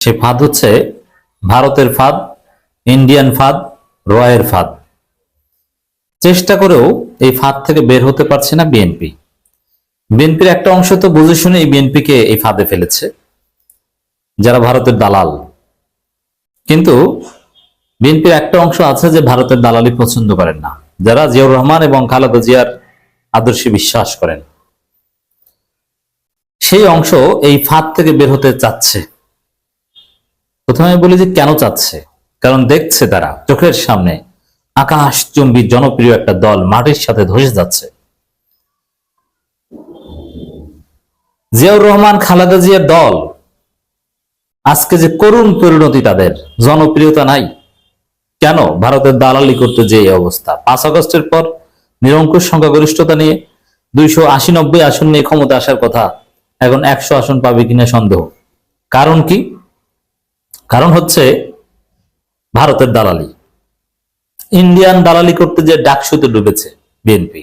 সে ফাঁদ হচ্ছে ভারতের ফাঁদ, ইন্ডিয়ান ফাঁদ, রয়ের ফাঁদ। চেষ্টা করেও এই ফাঁদ থেকে বের হতে পারছে না বিএনপি। বিএনপির একটা অংশ তো বুঝে শুনে এই বিএনপিকে এই ফাঁদে ফেলেছে, যারা ভারতের দালাল। কিন্তু বিএনপির একটা অংশ আছে যে ভারতের দালালি পছন্দ করেন না, যারা জিয়াউর রহমান এবং খালেদা জিয়ার আদর্শে বিশ্বাস করেন। সেই অংশ এই ফাঁদ থেকে বের হতে চাচ্ছে। প্রথমে বলি যে কেন চাচ্ছে? কারণ দেখছে তারা চোখের সামনে আকাশ চুম্বী জনপ্রিয় একটা দল মাটির সাথে ধসে যাচ্ছে। জিয়াউর রহমান, খালেদা জিয়ার দল, আজকে যে করুণ পরিণতি তাদের, জনপ্রিয়তা নাই। কেন? ভারতের দালালি করতে যে অবস্থা। পাঁচ আগস্টের পর নিরঙ্কুশ সংখ্যাগরিষ্ঠতা নিয়ে দুইশো আশি নব্বই আসন নিয়ে ক্ষমতা আসার কথা এখন একশো আসন পাবে কিনা সন্দেহ। কারণ কি? কারণ হচ্ছে ভারতের দালালি। ইন্ডিয়ান দালালি করতে যে ডাকসুতে ডুবেছে বিএনপি।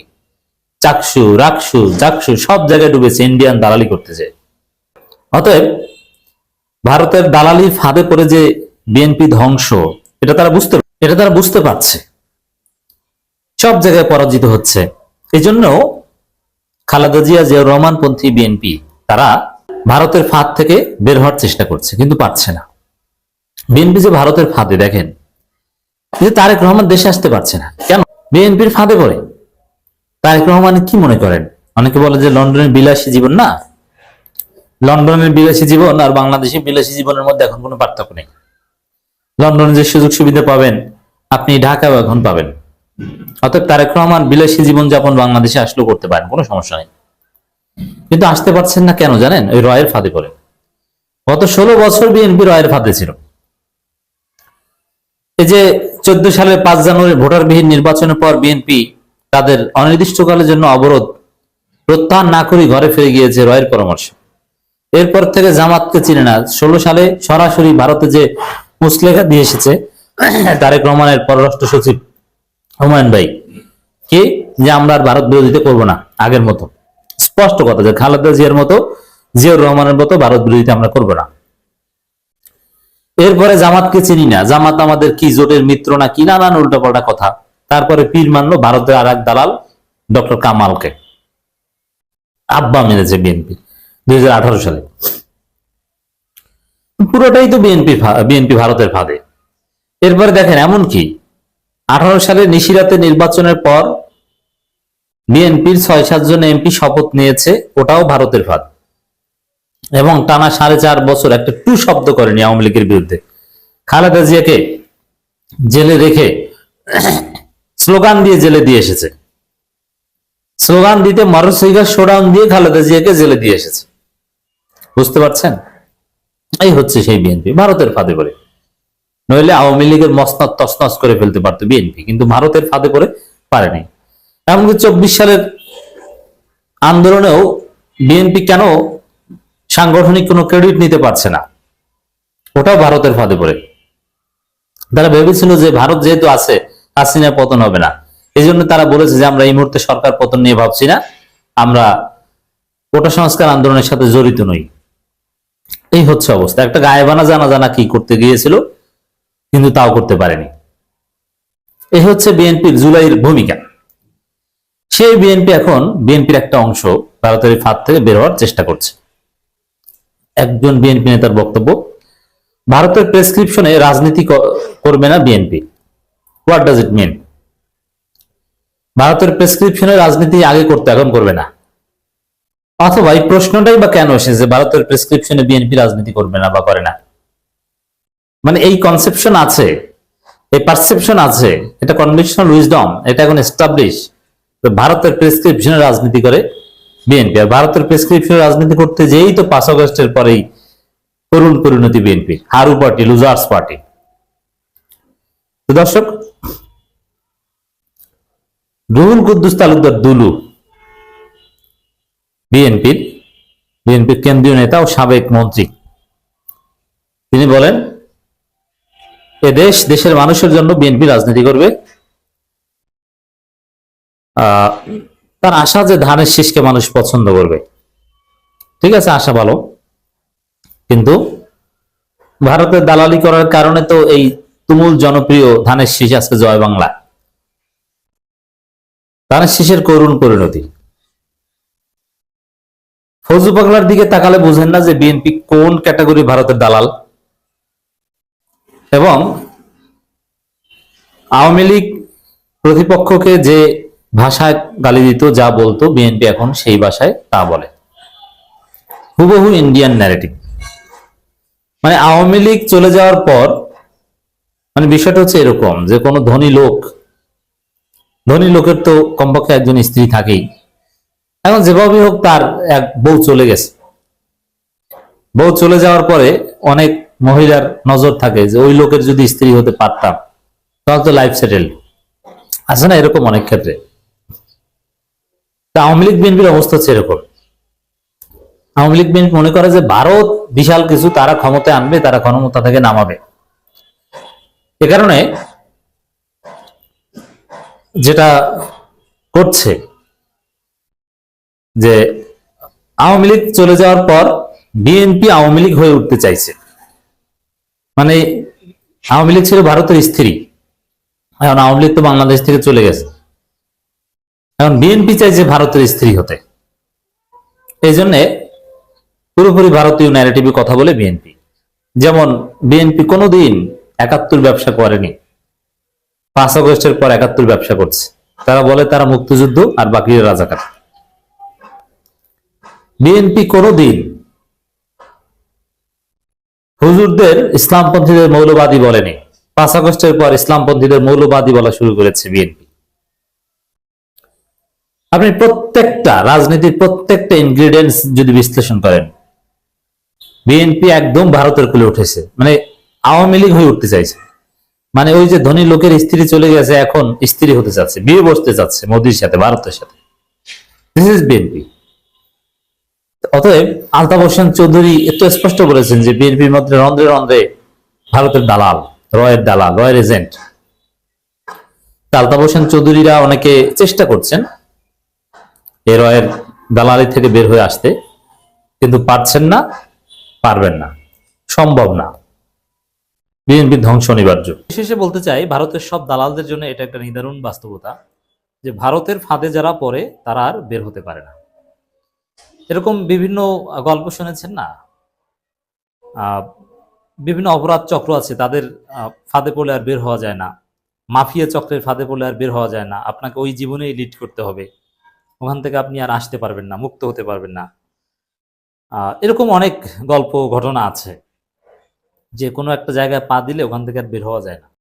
চাকসু, রাকসু চাকসু সব জায়গায় ডুবেছে ইন্ডিয়ান দালালি করতে যে। অতএব ভারতের দালালি ফাঁদে পড়ে যে বিএনপি ধ্বংস, এটা তারা বুঝতে এটা তারা বুঝতে পারছে। সব জায়গায় পরাজিত হচ্ছে। এই জন্য খালেদা জিয়া, জিয়াউর রহমান পন্থী বিএনপি তারা ভারতের ফাঁদ থেকে বের হওয়ার চেষ্টা করছে, কিন্তু পারছে না। বিএনপি যে ভারতের ফাঁদে, দেখেন। যে তারেক রহমান দেশে আসতে পারছে না। কেন? বিএনপির ফাঁদে পড়ে। তারেক রহমান কি মনে করেন? অনেকে বলে যে লন্ডনের বিলাসী জীবন না। লন্ডনের বিলাসী জীবন আর বাংলাদেশের বিলাসী জীবনের মধ্যে এখন কোনো পার্থক্য নেই। লন্ডনে যে সুযোগ সুবিধা পাবেন, আপনি ঢাকাও এখন পাবেন। অর্থাৎ তারেক রহমান বিলাসী জীবন যাপন বাংলাদেশে আসলেও করতে পারেন, কোনো সমস্যা নেই। কিন্তু আসতে পারছেন না কেন জানেন? ওই রয়ের ফাঁদে পড়ে। গত ষোলো বছর বিএনপি রয়ের ফাঁদে ছিল। এই যে চোদ্দ সালের পাঁচ জানুয়ারি ভোটারবিহীন নির্বাচনের পর বিএনপি তাদের অনির্দিষ্টকালের জন্য অবরোধ প্রত্যাহার না করে ঘরে ফিরে গিয়েছে রয়ের পরামর্শ। এরপর থেকে জামাতকে চিনে না। ষোলো সালে সরাসরি ভারতে যে মুসলেখা দিয়ে এসেছে, তারেক রহমানের পররাষ্ট্র সচিব হুমায়ুন ভাই, কি যে আমরা আর ভারত বিরোধিতা করব না, আগের মতো। স্পষ্ট কথা যে খালেদা জিয়ার মতো, জিয়াউর রহমানের মতো ভারত বিরোধিতা আমরা করব না। এরপরে জামাতকে চিনি না। জামাত আমাদের কি জোটের মিত্র না কি? নানান উল্টাপাল্টা কথা। তারপরে পীর মানলো ভারতের আর এক দালাল ডক্টর কামালকে। আব্বা মেনেছে বিএনপি দুই সালে। পুরোটাই তো বিএনপি বিএনপি ভারতের ফাঁদে। এরপরে দেখেন, এমন কি? আঠারো সালে নিশিরাতে নির্বাচনের পর বিএনপির ছয় সাতজন এমপি শপথ নিয়েছে, ওটাও ভারতের ফাঁদ। এবং টানা সাড়ে চার বছর একটা টু শব্দ করেনি আওয়ামী লীগের বিরুদ্ধে। খালেদা জিয়াকে জেলে রেখে স্লোগান দিয়ে জেলে দিয়ে এসেছে। স্লোগান দিতে মরসইগার শোডাউন দিয়ে খালেদা জিয়াকে জেলে দিয়ে এসেছে। বুঝতে পারছেন? এই হচ্ছে সেই বিএনপি ভারতের ফাঁদে পড়ে। নইলে আওয়ামী লীগের মসনাদ তসনস করে ফেলতে পারতো বিএনপি কিন্তু ভারতের ফাঁদে পড়ে পারেনি। এমনকি চব্বিশ সালের আন্দোলনেও বিএনপি কেন সাংগঠনিক কোনো ক্রেডিট নিতে পারছে না। ওটাও ভারতের ফাঁদে পড়ে। তারা ভেবেছিল যে ভারত যেহেতু আছে, হাসিনা পতন হবে না। এই জন্য তারা বলেছে যে আমরা এই মুহূর্তে সরকার পতন নিয়ে ভাবছি না। আমরা কোটা সংস্কার আন্দোলনের সাথে জড়িত নই। এই হচ্ছে অবস্থা। একটা গায়েবানা জানা জানা কি করতে গিয়েছিল, কিন্তু তাও করতে পারেনি। এই হচ্ছে বিএনপির জুলাইয়ের ভূমিকা। সেই বিএনপি এখন বিএনপির একটা অংশ ভারতের ফাঁদ থেকে বের হওয়ার চেষ্টা করছে। একজন বিএনপি নেতার বক্তব্য। ভারতের প্রেসক্রিপশনে রাজনীতি করবে না BNP what does it mean ভারতের প্রেসক্রিপশনে রাজনীতি আগে করতে, এখন করবে না। অথবা এই প্রশ্নটাই বা কেন এসেছে ভারতের প্রেসক্রিপশনে বিএনপি রাজনীতি করবে না বা করে না? মানে এই কনসেপশন আছে, এই পারসেপশন আছে, এটা কনভেনশনাল উইজডম এটা এখন এস্টাবলিশ ভারতের প্রেসক্রিপশনে রাজনীতি করে। বিএনপি আর ভারতের প্রেসক্রিপশনে রাজনীতি করতে যেই তো পাঁচ আগস্টের পরেই করুণ পরিণতি বিএনপি, হারু পার্টি লুজার্স পার্টি দর্শক, রুহুল কুদ্দুস তালুকদার দুলু, বিএনপির বিএনপির কেন্দ্রীয় নেতা ও সাবেক মন্ত্রী। তিনি বলেন, এ দেশ দেশের মানুষের জন্য বিএনপি রাজনীতি করবে। তার আশা যে ধানের শীষকে মানুষ পছন্দ করবে। ঠিক আছে, আশা ভালো। কিন্তু ভারতের দালালি করার কারণে তো এই তুমুল জনপ্রিয় ধানের শীষ আজকে জয় বাংলা। ধানের শীষের করুণ পরিণতি। ফৌজু পাগলার দিকে তাকালে বুঝেন না যে বিএনপি কোন ক্যাটাগরি ভারতের দালাল। এবং আওয়ামী লীগ প্রতিপক্ষকে যে ভাষায় গালি দিত, যা বলতো বিএনপি এখন সেই ভাষায় তা বলে। হুবহু ইন্ডিয়ান ন্যারেটিভ মানে আওয়ামী লীগ চলে যাওয়ার পর মানে বিষয়টা হচ্ছে এরকম যে কোনো ধনী লোক, ধনী লোকের তো কমপক্ষে একজন স্ত্রী থাকেই। এখন যেভাবে হোক তার এক বউ চলে গেছে। বউ চলে যাওয়ার পরে অনেক মহিলার নজর থাকে যে ওই লোকের যদি স্ত্রী হতে পারতাম, তাহলে তো লাইফ সেটেল আছে না এরকম অনেক ক্ষেত্রে? তা আওয়ামী লীগ বিএনপির অবস্থা হচ্ছে এরকম। আওয়ামী লীগ বিএনপি মনে করে যে ভারত বিশাল কিছু, তারা ক্ষমতায় আনবে, তারা ক্ষমতা থেকে নামাবে। এ কারণে যেটা করছে যে আওয়ামী লীগ চলে যাওয়ার পর বিএনপি আওয়ামী লীগ হয়ে উঠতে চাইছে। মানে আওয়ামী লীগ ছিল ভারতের স্ত্রী। এখন আওয়ামী লীগ তো বাংলাদেশ থেকে চলে গেছে। এখন বিএনপি চাইছে ভারতের স্ত্রী হতে। এই জন্যে পুরোপুরি ভারতীয় ন্যারেটিভে কথা বলে বিএনপি। যেমন বিএনপি কোনোদিন একাত্তর ব্যবসা করেনি। পাঁচ আগস্টের পর একাত্তর ব্যবসা করছে। তারা বলে তারা মুক্তিযুদ্ধ আর বাকিরা রাজাকার। বিএনপি কোনোদিন হুজুরদের ইসলামপন্থীদের মৌলবাদী বলেনি। পাঁচ আগস্টের পর ইসলামপন্থীদের মৌলবাদী বলা শুরু করেছে বিএনপি। আপনি প্রত্যেকটা রাজনীতির প্রত্যেকটা ইনগ্রিডিয়েন্টস যদি বিশ্লেষণ করেন বিএনপি একদম ভারতের কুলে উঠেছে। মানে আওয়ামী লীগ হয়ে উঠতে চাইছে। মানে ওই যে ধনী লোকের স্ত্রী চলে গেছে, এখন স্ত্রী হতে চাচ্ছে, বিয়ে বসতে চাচ্ছে মোদির সাথে, ভারতের সাথে। দিস ইজ বিএনপি অতএব আলতাফ হোসেন চৌধুরী এত স্পষ্ট বলেছেন যে বিএনপির মধ্যে রন্ধ্রে রন্ধ্রে ভারতের দালাল, রয়ের দালাল, রয়ের এজেন্ট আলতাফ হোসেন চৌধুরীরা অনেকে চেষ্টা করছেন এ রয়ের দালালি থেকে বের হয়ে আসতে, কিন্তু পারছেন না, পারবেন না, সম্ভব না। বিএনপি ধ্বংস অনিবার্য। শেষে বলতে চাই, ভারতের সব দালালদের জন্য এটা একটা নিদারুণ বাস্তবতা, যে ভারতের ফাঁদে যারা পড়ে, তারা আর বের হতে পারে না। এরকম বিভিন্ন গল্প শুনেছেন না? বিভিন্ন অপরাধ চক্র আছে, তাদের ফাঁদে পড়লে আর বের হওয়া যায় না। মাফিয়া চক্রের ফাঁদে পড়লে আর বের হওয়া যায় না। আপনাকে ওই জীবনেই লিড করতে হবে। ওখান থেকে আপনি আর আসতে পারবেন না, মুক্ত হতে পারবেন না। এরকম অনেক গল্প, ঘটনা আছে। যে কোনো একটা জায়গায় পা দিলে ওখান থেকে আর বের হওয়া যায় না।